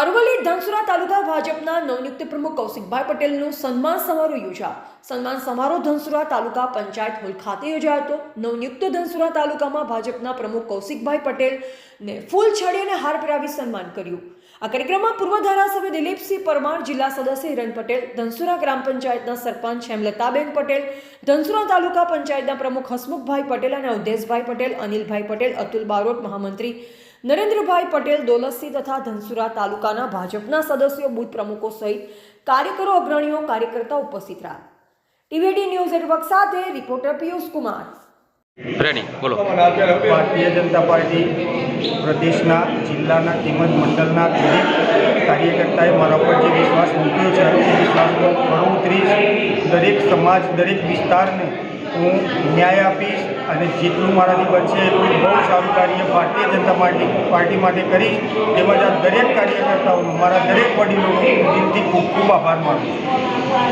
અરવલ્લી ધનસુરા તાલુકા ભાજપના નવનિયુક્ત પ્રમુખ કૌશિકભાઈ પટેલનું સન્માન સમારોહ યોજા સન્માન સમારોહ ધનસુરા તાલુકા પંચાયત હોલ ખાતે યોજાયો હતો. નવનિયુક્ત ધનસુરા તાલુકામાં ભાજપના પ્રમુખ કૌશિકભાઈ પટેલને ફૂલ છડી અને હાર પહેરાવી સન્માન કર્યું. આ કાર્યક્રમમાં પૂર્વ ધારાસભ્ય દિલીપસિંહ પરમાર, જિલ્લા સદસ્ય હિરણ પટેલ, ધનસુરા ગ્રામ પંચાયતના સરપંચ હેમલતાબેન પટેલ, ધનસુરા તાલુકા પંચાયતના પ્રમુખ હસમુખભાઈ પટેલ અને અવધેશભાઈ પટેલ, અનિલભાઈ પટેલ, અતુલ બારોટ, મહામંત્રી નરેન્દ્રભાઈ પટેલ દોલતસિંહ તથા ધનસુરા તાલુકાના ભાજપના સદસ્યો બુથ પ્રમુખો સહિત કાર્યકરો અગ્રણીઓ કાર્યકર્તા ઉપસ્થિત રહ્યા. ટીવીડી ન્યૂઝ નેટવર્ક સાથે રિપોર્ટર પિયુષ કુમાર. રેડી બોલો. ભારતીય જનતા પાર્ટી પ્રદેશના જિલ્લાના તેમજ મંડળના દરેક કાર્યકર્તાએ મારા પર જે વિશ્વાસ મૂક્યો છે તે વિશ્વાસનો ખરો દરેક સમાજ દરેક વિસ્તારને હું ન્યાય આપીશ અને જેટલું મારાથી બનશે એટલું બહુ સારું કાર્ય ભારતીય જનતા પાર્ટી પાર્ટી માટે કરીશ તેમજ આ દરેક કાર્યકર્તાઓનો, મારા દરેક વડીલોનો દિલથી ખૂબ ખૂબ આભાર માનું છું.